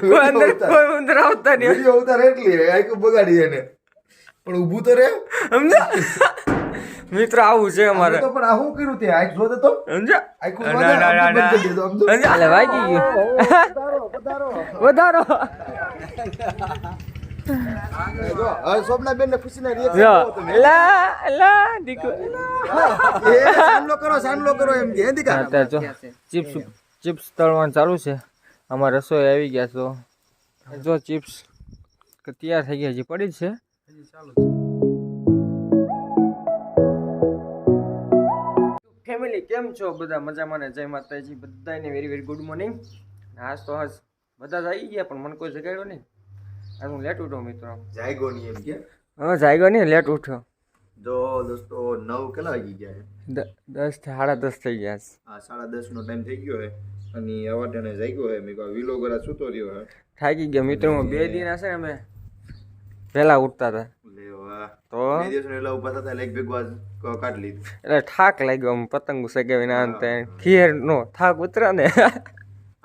કોઈ અંદર કોઈ અંદર આવતા નહીં. વીડિયો ઉતાર એટલી આખું બગાડી એને. પણ ઊભું તો રે મિત્રો આવું છે અમારે. તો પણ આ શું કર્યું તે? આખ જોતે તો. સમજ્યા આખું ના, વધારે ના, ના, આખું ના. બંધ કરી દીધું, વાગી ગયું. વધારો ને સાનલો કરો એમ કે ચિપ્સ ચિપ્સ તળવાનું ચાલુ છે. અમારે રસોઈ આવી ગયા છો જો ચિપ્સ તૈયાર થઈ ગયા હજી પડી જ છે? ફેમિલી કેમ છો? બધા મજામાં ને જય માતાજી. બધાને વેરી વેરી ગુડ મોર્નિંગ આજ તો આજ બધા જ આવી ગયા પણ મને કોઈ જગાડ્યો નહીં. આજ હું લેટ ઉઠો મિત્રો. જાયગો નહીં એમ કે. હા જાયગો નહીં લેટ ઉઠ્યો. જો દોસ્તો નવ કેટલા વાગી ગયા છે? દસ સાડા દસ થઈ ગયા છે. આ સાડા દસ નો ટાઈમ થઈ ગયો છે અને અવાટાને જાગ્યો છે. મેં કહ્યું વિલો ગરા સૂતો રહ્યો છે. થાકી ગયા મિત્રોમાં બે દિન હશે ને અમે પહેલા ઉઠતા હતા. તો? બે દિવસ એટલા ઊભા થતા એટલે એક ભેગું આજ ક- કાઢી લીધું. એટલે થાક લાગ્યો આમ પતંગ સગાવીને આ ને તે ખીર નો થાક ઉતરા ને.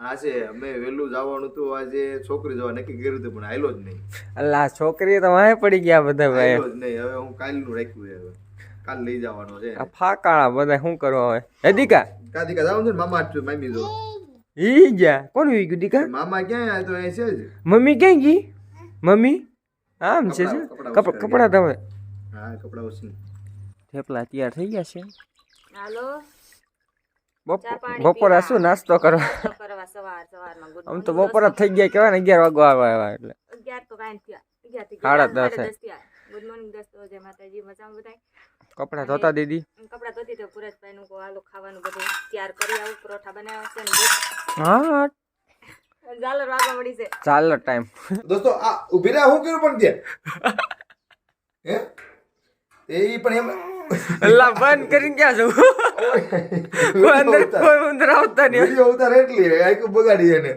આ છે અમે વહેલું જવાનું હતું આજે છોકરી જવા નક્કી કર્યું હતું પણ આયલો જ નહીં. આ છોકરી તો વાહે પડી ગયા બધા ભાઈ. આયલો જ નહીં હવે હું કાલનું રાખ્યું છે હવે. કાલ લઈ જવાનો છે. આ ફાકાળા બધા શું કરવા હવે? હે દીકા? કા દીકા જવાનું છે ને મામા હાથ મામી જો. ઈ ગયા? કોણ વી ગયું દીકા? મામા ક્યાં આ તો એ છે જ. મમ્મી ક્યાં ગઈ? મમ્મી? આમ છે કપડા કપડાં કપ- કપડા તમે? હા કપડા ઉસી થેપલા તૈયાર થઈ ગયા છે. હાલો. બપોરે શું નાસ્તો કરવા નાસ્તો કરવા સવાર સવારમાં good આમ તો બપોર થઈ ગયા કેવાય ને અગિયાર વાગો આવ્યા આવ્યા એટલે. અગિયાર તો કાંઈ થયા અગિયારથી સાડા દસે. ગુડ મોર્નિંગ દોસ્તો જય માતાજી મજામાં બધાય? કપડા ધોતા દીદી? કપડા ધોતી તો પુરેશભાઈ નું હાલો ખાવાનું બધું તૈયાર કરી આવું પરોઠા બનાવ્યા છે ને હા. ઝાલર વાગવા મળી છે. ઝાલર ટાઈમ દોસ્તો આ ઊભી રહ્યા હું કર્યું પણ ત્યાં? હે? એ પણ એમ અલ્લા બંધ કરીને ક્યાં જવું? કોઈ અંદર કોઈ અંદર આવતા નહીં. વીડિયો ઉતાર એટલી આખું બગાડી એને.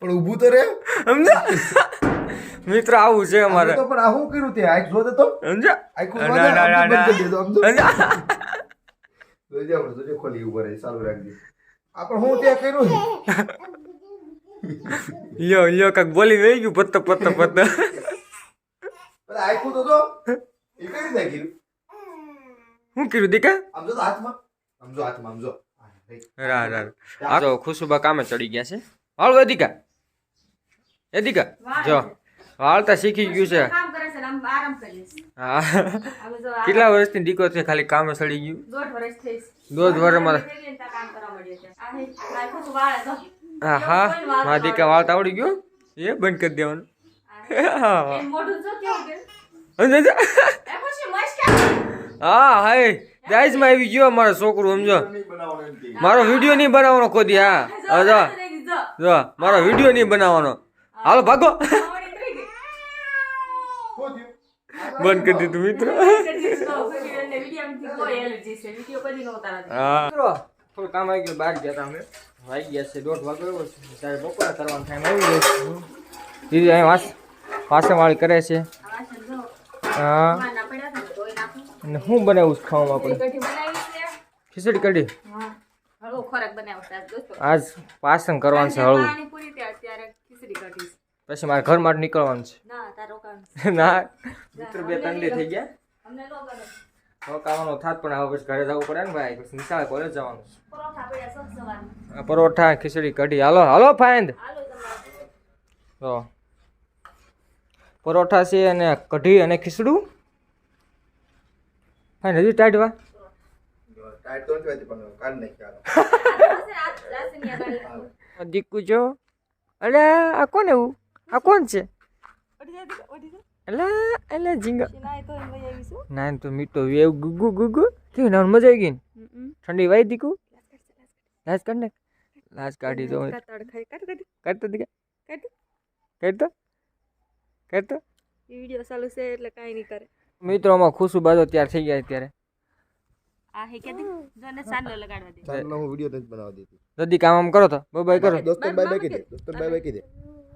પણ ઊભું તો રે. સમજ્યા મિત્રો આવું છે અમારે. તો પણ આ શું કર્યું તે? આઈક જોતે તો? ના, ના, બંધ કરી દીધું, આમ જો. સમજ્યા? જોજે આપણે, જોજે ખોલી ઉપર રહે ચાલુ રાખજે. આ પણ હું ત્યાં કર્યું યો લ્યો લ્યો કાક બોલી વહી ગયું પત્તો પત્તો પત્તો. પણ તો તો એ કઈ કર્યું? શું કર્યું દીકા? આમ જો હાથમાં. આમ જો હાથમાં આમ જો. રા રા આ તો ખુશુબા કામે ચડી ગયા છે. હાલ એ દીકા. જો હાલતા શીખી ગયું છે. કામ કરે છે ને આમ આરામ કરીએ છીએ. હા. કેટલા વર્ષની દીકો છે ખાલી કામે ચડી ગયું? દોઢ વર્ષ થઈ દોઢ વર્ષમાં વાળ. હા હા. મારા દીકા વાળતા આવડી ગયો એ બંધ કરી દેવાનું. હા. હા હાય. દાઈસમાં આવી ગયો મારો છોકરો સમજો. મારો વીડિયો નહીં બનાવવાનો ખોદી હા. જો, જો મારો વીડિયો નહીં બનાવવાનો. હાલો ભાગો? બંધ કરી દીધું મિત્રો. હા. થોડું કામ આવી ગયું બહાર ગયા હતા અમે. વાગી ગયા છે દોઢ વાગ્યો છે. ત્યારે બપોરે કરવાનો ટાઈમ આવી ગયો છે. દીદી અહીં વાસ વાસણવાળી કરે છે. હા મારના પડ્યા છે ને ધોઈ નાખું. અને શું બનાવ્યું છે ખાવામાં આપણે કઢી બનાવી છે. ખીચડી કઢી? આજ પાસન પાસણ કરવાનું છે હળવું. પછી મારે ઘર માટે નીકળવાનું ના, તાર રોકાણ છે. ના. મિત્ર બે તંડી થઈ ગયા. અમને રોકાવાનો થાત પણ હવે ઘરે જવું પડે ને ભાઈ પછી નિશાળે કોલેજ જવાનું પરોઠા પડ્યા છે સવારના. આ પરોઠા ખીચડી કઢી. હાલો હાલો ફાઇન્ડ હાલો તો પરોઠા છે અને કઢી અને ખીચડું. ફાઇન હજી ટાઈટ તો નથી હોતી, પણ કાઢી નાખ્યા. આ છે, આ રાસની આગળ. દીકુ જો. અલે આ કોણ એવું? આ કોણ છે. અલા અલા વહી ના તો મીઠો વેવ ગુગુ ગુગુ. કેવી નાનું મજા આવી ગઈ ને. ઠંડી વાઈ દીકુ? લાસ કાઢ. ને લાસ કાઢી દો કરતો દીકા કાઢ. કાઢતો કાઢતો વીડિયો ચાલુ છે એટલે કાંઈ નહીં કરે. મિત્રોમાં ખુશું બાજુ તૈયાર થઈ ગયા અત્યારે. આ હે કે દી જો લગાડવા દે. ચાંદલો હું વીડિયો નથી બનાવવા દેતી. જલ્દી કામ આમ કરો તો. બાય બાય કરો દોસ્તો બાય બાય કહી દે દોસ્તોને બાય બાય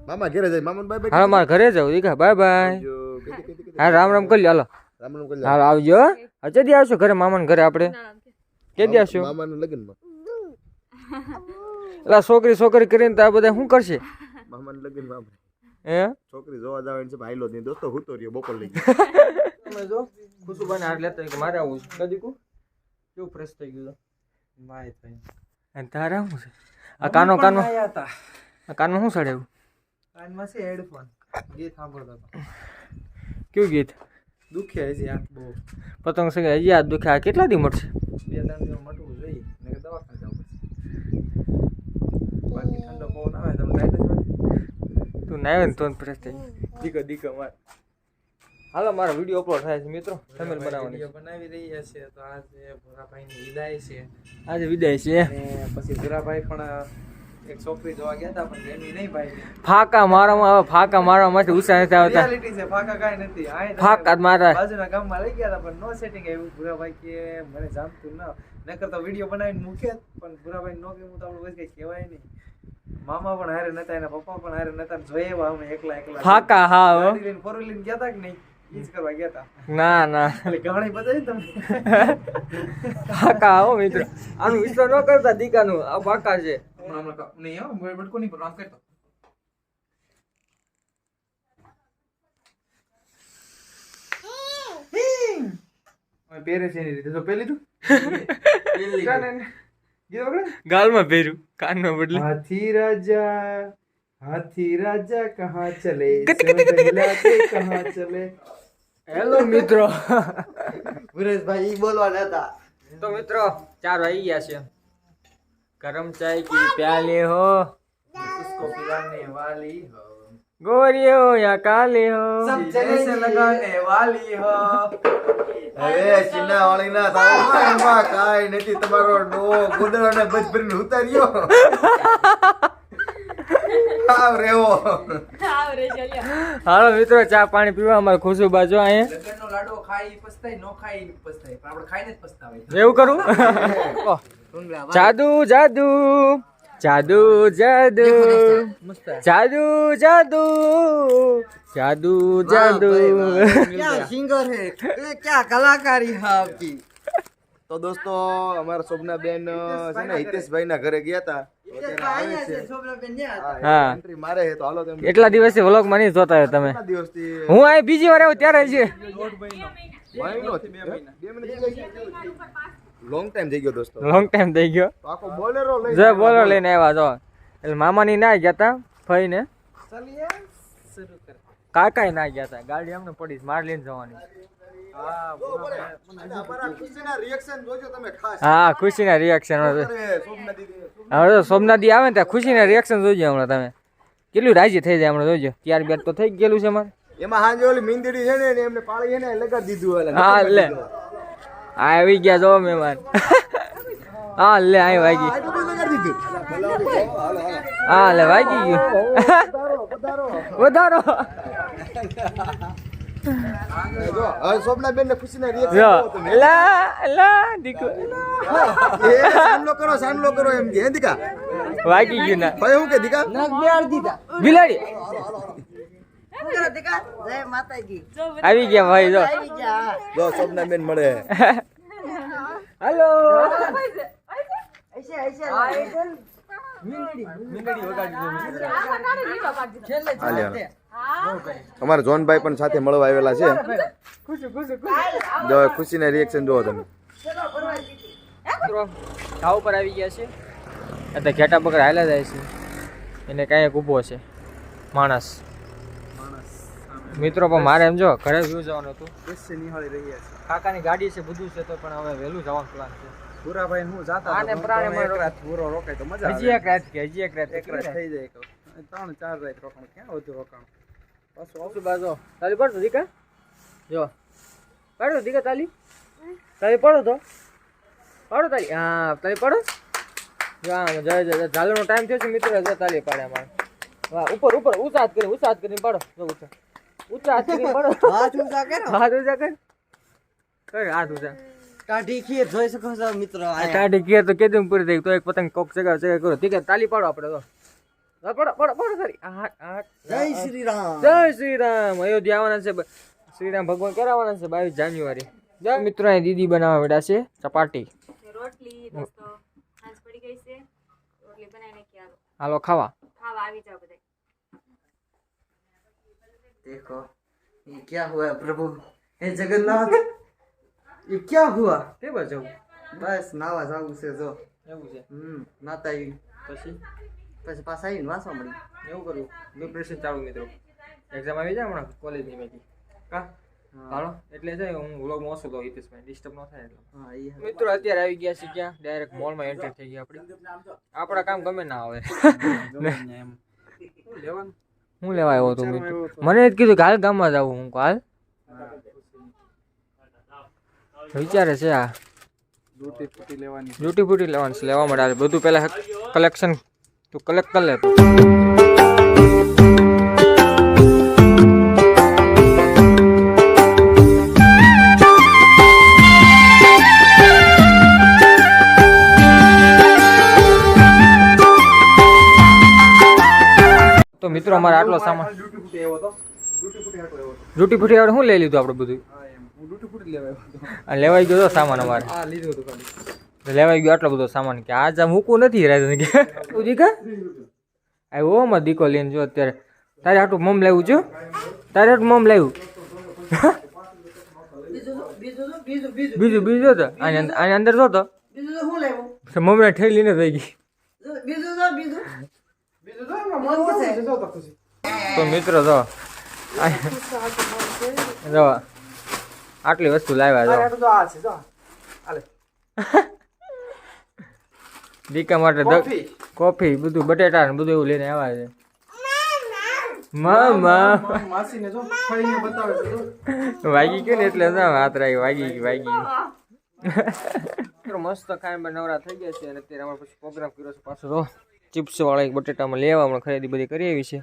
મામા ઘેરે જાય મામાને બાય બાય મારે ઘરે જાવ દીકા બાય બાય. હા રામ રામ કરી લો હાલો. રામ રામ કરી લે. હાલો આવજો હજી દી આવશો ઘરે મામાને ઘરે આપણે. કેદી કે. કે દી આવશો? મામાના લગ્નમાં. એટલે છોકરી છોકરી કરીને તો આ બધા શું કરશે? મામાને લગન બાપરે હે? છોકરી જોવા જવાની છે ભાઈલો નહીં. દોસ્તો હું તો રહ્યો બપોર લઈ તમે જો ખુશુબાને હાર લેતા કે મારે આવું છે. કદી કેવું ફ્રેશ થઈ ગયું માય થઈ તારે શું છે? આ કાનો કાનો આ કાનમાં શું સડે એવું? કાનમાં છે હેડફોન ગીત સાંભળતો હતો. કેવું ગીત? દુખે હજી આ બહુ. પતંગ સંગે હજી આ દુખે. આ કેટલા દી મળશે બે ત્રણ દિવસ મટવું જોઈએ. ને દવાખાને જવું પછી બાકી ઠંડો પવન આવે તો લાઈટ તું ના ને તો ફ્રેશ થઈ. દીકો દીકો માર. હાલો મારો વીડિયો અપલોડ થાય છે મિત્રો. તમે બનાવવાની બનાવી રહ્યા છે તો આજે ભોરાભાઈની વિદાય છે. આજે વિદાય છે પછી ભોરાભાઈ પણ એક છોકરી જોવા ગયા હતા પણ એની નહીં ભાઈ. ફાકા મારવામાં આવે ફાકા મારવા માટે ઉત્સાહ નથી આવતા. રિયાલિટી છે ફાકા કાઈ નથી. આ ફાકા મારા. બાજુના ગામમાં લઈ ગયા હતા પણ નો સેટિંગ આવ્યું. ભૂરાભાઈ કે મને જામતું ના નકર તો વીડિયો બનાવીને મૂકે પણ ભૂરાભાઈ નો કે હું તો આપણે કઈ કહેવાય નહીં. મામા પણ હારે નતા એના પપ્પા પણ હારે નતા જોઈએ અમે એકલા એકલા. ફાકા હા ફોર લઈને ગયા હતા કે નહીં? ના ના. પાકા આવો મિત્ર. આનું વિશ્વાસ ન ગાલમાં પહેર્યું કાન નો? બદલે. હાથી રાજા હાથી રાજા કહા ચલે? કહા ચલે? હેલો મિત્રો. ભાઈ બોલવાના હતા. તો મિત્રો ચાર આવી ગયા છે. ગરમ ચાય કી પ્યાલે હો. ઉસકો પિલાને વાલી હો ગોરી હો યા કાલી હો. સબ ચહેરે સે લગાને વાલી હો. હવે ચિના વાળી ના તાવ કાઈ નથી. તમારો ડો ગોદરાને બજબરીને ઉતાર્યો. હાલો મિત્રો ચા પાણી પીવા અમારે ખુશી બાજુ અહીંયા. એવું કરું? જાદુ જાદુ જાદુ જાદુ. જાદુ જાદુ જાદુ જાદુ. ક્યાં સિંગર હે? ક્યાં કલાકારી હા તો દોસ્તો અમારા શોભના બેન છે ને હિતેશભાઈ ના ઘરે. ગયા હતા કેટલા દિવસથી વ્લોગમાં જોતા હોય તમે? હું આ બીજી વાર આવ્યો ત્યારે છે લોંગ ટાઈમ થઈ ગયો? દોસ્તો. લોંગ લઈને આવ્યા જો. એટલે મામાની ના ગયા તા ફઈને. કાકાએ ના ગયા તા ગાડી એમને પડી માર લઈને જવાની હા ખુશીના રિએક્શન જોજો તમે ખાસ. હા ખુશીના રિએક્શન અરે, શોભના દીદી હવે તો સોમનાથી આવે ને ત્યાં ખુશીના રિએક્શન જોજો હમણાં તમે. કેટલું રાજી થઈ જાય હમણાં જોજો. ત્યાર બાદ તો થઈ ગયેલું છે મારે એમાં હાંજે ઓલી મીંદડી છે ને એમને પાળી છે ને લગાડી દીધું એટલે હા લે. આ આવી ગયા જો મહેમાન. હા લે અહીં વાગી. હા લે વાગી ગયું. વધારો. સોમનાબેન ખુશીના રિએક્શન કરો સામલો કરો એમ કે દીકા? વાગી ગયું ના. હું કે દીકા? નાક દીધા. બિલાડી. આવી ગયા ભાઈ જો. જો બેન મળે. હલો. મિંગડી મિંગડી વગાડી દો છેલ્લે અમારા જોનભાઈ પણ સાથે મળવા આવેલા છે. જો ખુશીના રિએક્શન જોવો તમે. ઘા ઉપર આવી ગયા છે. એટલે ઘેટા પકડ હાલ્યા જાય છે. એને કાંઈક ઊભો છે. માણસ. મિત્રો પણ મારે એમ જો ઘરે વ્યૂ જવાનું હતું? નિહાળી રહ્યા છે કાકાની ગાડી છે બધું છે તો પણ હવે વહેલું જવાનું પ્લાન છે. પુરાભાઈ હું જાતા આને પ્રાણે એક મારો- રાત પૂરો રોકાય તો મજા હજી એક રાત કે હજી એક રાત એક રાત થઈ જાય ત્રણ ચાર રાત રોકાણ. ક્યાં વધુ રોકાણ? બસ ઓછું બાજો. તાલી પડતો દીકા જો. પાડો દીકા તાલી. તાલી પડો તો. પાડો તાલી. હા તાલી પડો. જો આમ જય જય ઝાલનો ટાઈમ થયો છે મિત્ર જો તાલી પાડે અમારે. વાહ ઉપર ઉપર ઊંચા હાથ કરી ઊંચા હાથ કરીને પાડો. જો ઊંચા ઊંચા હાથ કરીને પાડો. હાથ ઊંચા કરે. હાથ ઊંચા કરે. કઈ હાથ ઊંચા? ટાઢી ખીર જોઈ શકો મિત્રો આ ટાઢી ખીર તો કેદમ પૂરી થઈ તો એક પતંગ કોક ચગાવ ચગાવ કરો ઠીક તાલી પાડો આપણે તો પડો પડો પડો તારી આ આ જય શ્રી રામ જય શ્રી રામ અયોધ્યા આવવાના છે બ- શ્રીરામ ભગવાન કરાવવાના છે બાવીસ જાન્યુઆરી જય મિત્રો અહીં દીદી બનાવવા બેઠા છે ચપાટી રોટલી દોસ્તો સાંજ પડી ગઈ છે રોટલી બનાવીને કે હાલો હાલો ખાવા ખાવા આવી જાવ બધા देखो ये क्या हुआ प्रभु हे जगन्नाथ ये क्या हुआ તે બાજુ બસ નાવા જાવું છે જો એવું છે હમ નાતા આવી પછી પછી પાછા આવીને વાંચવા મળી એવું કર્યું? પ્રિપરેશન ચાલુ મિત્રો. એક્ઝામ આવી જાય હમણાં કોલેજની મેથી કા? હાલો. એટલે છે હું વ્લોગમાં મોસો તો હિતેશભાઈ ડિસ્ટર્બ ન થાય એટલે. મિત્રો અત્યારે આવી ગયા છે ક્યાં? ડાયરેક્ટ મોલમાં એન્ટર થઈ ગયા આપણે. આપણા કામ ગમે ના આવે. હું લેવા આવ્યો હતો મિત્રો. મને જ કીધું કે હાલ ગામમાં જવું હું કાલ. વિચારે છે આ. ડ્યુટી ફૂટી લેવાની ડ્યુટી ફૂટી લેવાની લેવા મળે બધું પહેલા કલેક્શન તું કલેક્ટ કરી લેતો તો. મિત્રો અમારે આટલો સામાન ડ્યુટી ફૂટી શું લઈ લીધું આપણે બધું? લેવાઈ ગયો તો સામાન અમારે. લીધું હતું લેવાઈ ગયો આટલો બધો સામાન કે આજ આ મૂકવું નથી રાજન કે. તું દીકા આવ્યો માં દીકો લઈને જો અત્યારે. તારે આટલું મમ લાવ્યું છું તારે આટલું મમ લાવ્યું. બીજું બીજું તો? આની અંદર આની અંદર જો તો. બીજું તો શું મમ્મીને ઠેલીને થઈ ગઈ. તો મિત્રો જો. જો. આટલી વસ્તુ લાવ્યા જો. તો આ છે જો. આલે દીકા માટે કોફી. કોફી બધું બટેટા ને બધું એવું લઈને આવ્યા છે. મામા. માસીને જો બતાવે વાગી ગયું ને એટલે ના હાથ રાખી વાગી ગઈ વાગી ગયું. મસ્ત ખાઈને નવરા થઈ ગયા છે અને અત્યારે અમારે પછી પ્રોગ્રામ કર્યો છે પાછો તો ચિપ્સ વાળા એક બટેટામાં લેવા હમણાં ખરીદી બધી કરી આવી છે.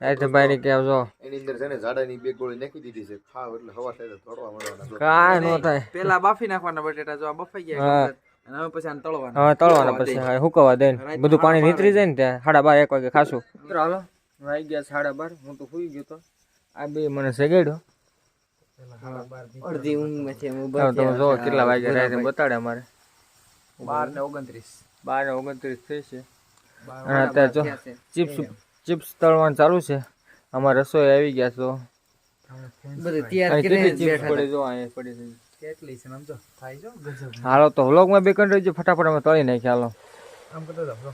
આજે ભાઈ કે આવજો એની અંદર છે ને ઝાડાની બે ગોળી નાખી દીધી છે. ખાવ એટલે હવા થાય તો મળવાના કાંઈ ન થાય. પેલા બાફી નાખવાના બટેટા જો આ બફાઈ ગયા. અને હવે પછી આને તળવાના. હવે તળવાના પછી હવે હુકવવા દે બધું પાણી નીતરી જાય ને ત્યાં. સાડા બાર એક વાગે ખાશું મિત્રો હાલો ગયા સાડા બાર. હું તો સુઈ ગયો તો. આ બે મને સગાડ્યો અડધી હું હવે તમે જો કેટલા વાગ્યા રાતે બતાડે અમારે. બાર ને ઓગણત્રીસ. બાર ને ઓગણત્રીસ થઈ છે. અને અત્યારે જો ચિપ્સ ચિપ્સ તળવાનું ચાલુ છે. અમારે રસોઈ આવી ગયા છો બધી તૈયાર કરીને ચિપ્સ બેઠા પડી જો અહીંયા પડી છે. કેટલી છે ને આમ જો થાય જો ગજબ. હાલો તો વ્લોગમાં બે કંટ્રી જો ફટાફટ અમે તળી નાખી હાલો. આમ કરતો જાવ જો.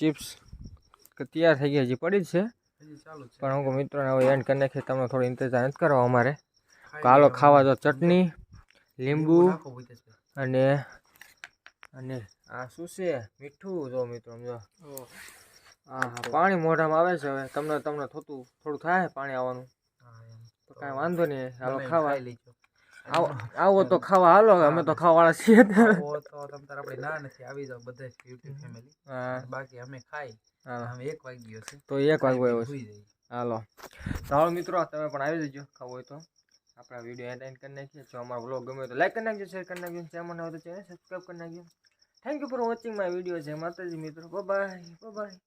ચિપ્સ તૈયાર થઈ ગયા હજી પડી છે. જ છે. પણ હું મિત્રોને હવે એન્ડ કરી નાખીએ તમને થોડો ઇંતજાર નથી કરવા અમારે. હાલો ખાવા જો ચટણી લીંબુ અને અને આ શું છે? મીઠું જો મિત્રો જો. પાણી મોઢામાં આવે છે હવે. તમને તમને થતું થોડું થાય પાણી આવવાનું? તો કાંઈ વાંધો નહીં. હાલો ખાવા. આવો આવો તો ખાવા હાલો. અમે તો ખાવાવાળા છીએ તો તમ તાર આપણે ના નથી આવી જાવ બધા યુટ્યુબ ફેમિલી બાકી અમે ખાઈ. અમે એક વાગી ગયો છે. તો એક વાગ્યો આવ્યો છે. હાલો. તો હાલો મિત્રો તમે પણ આવી જજો. ખાવું હોય તો. આપણા વીડિયો એન્ડ એન્ડ કરી નાખીએ. જો અમારો વ્લોગ ગમે તો લાઈક કરી નાખજો શેર કરી નાખજો. ચેનલ હોય તો ચેનલ સબસ્ક્રાઈબ કરી નાખજો. Thank you for watching my video જય માતાજી મિત્રો. Bye bye